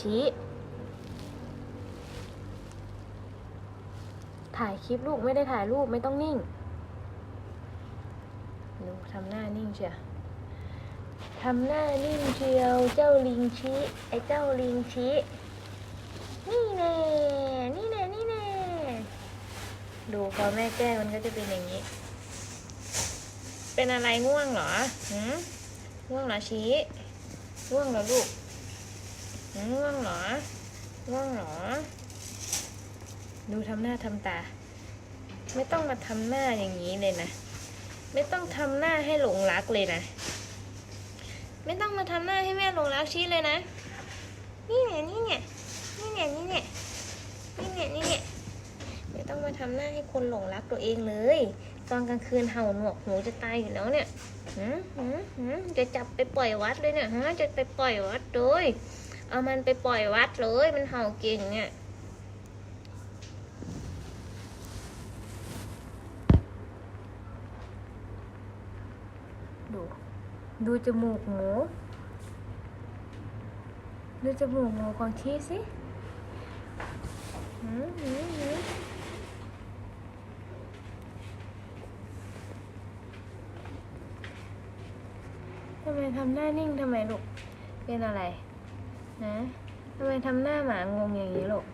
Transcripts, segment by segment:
ชี้ถ่ายคลิปลูกไม่ได้ถ่ายรูปไม่ต้องนิ่งดูทำหน้านิ่งเชียวทำหน้านิ่งเชียวเจ้าลิงชี้ไอ้เจ้าลิงชี้นี่แน่นี่แน่นี่แน่ดูพอแม่แก้มันก็จะเป็นอย่างนี้ เป็นอะไรง่วงเหรอหืมง่วงเหรอชี้ง่วงเหรอลูก ง่วงเหรอ ง่วงเหรอ ดูทำหน้าทำตา ไม่ต้องมาทำหน้าอย่างนี้เลยนะ ไม่ต้องทำหน้าให้หลงรักเลยนะ ไม่ต้องมาทำหน้าให้แม่หลงรักชี้เลยนะ นี่เนี่ยนี่เนี่ยนี่เนี่ยนี่เนี่ยนี่เนี่ยนี่เนี่ยไม่ต้องมาทำหน้าให้คนหลงรักตัวเองเลย ตอนกลางคืนเห่าหนวกหูจะตายอยู่แล้วเนี่ยหืมหืมหืมจะจับไปปล่อยวัดเลยเนี่ยฮะจะไปปล่อยวัดเลย เอามันไปปล่อยวัดเลย มันเห่าเก่งเนี่ยดู ดูจมูกหมู ดูจมูกหมูของชีสิหืมหืมหืมทำไมทำหน้านิ่งทำไมลูก เป็นอะไร นะทำไมทำหน้าหมางงอย่างนี้ลูก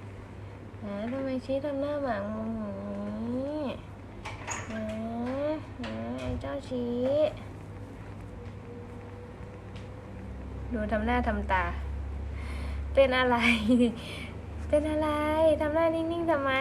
นะทำไมชี้ทำหน้าหมางงอย่างนี้นะนะไอ้เจ้าชี้ดูทำหน้าทำตา เป็นอะไร เป็นอะไรทำหน้านิ่งๆทำไม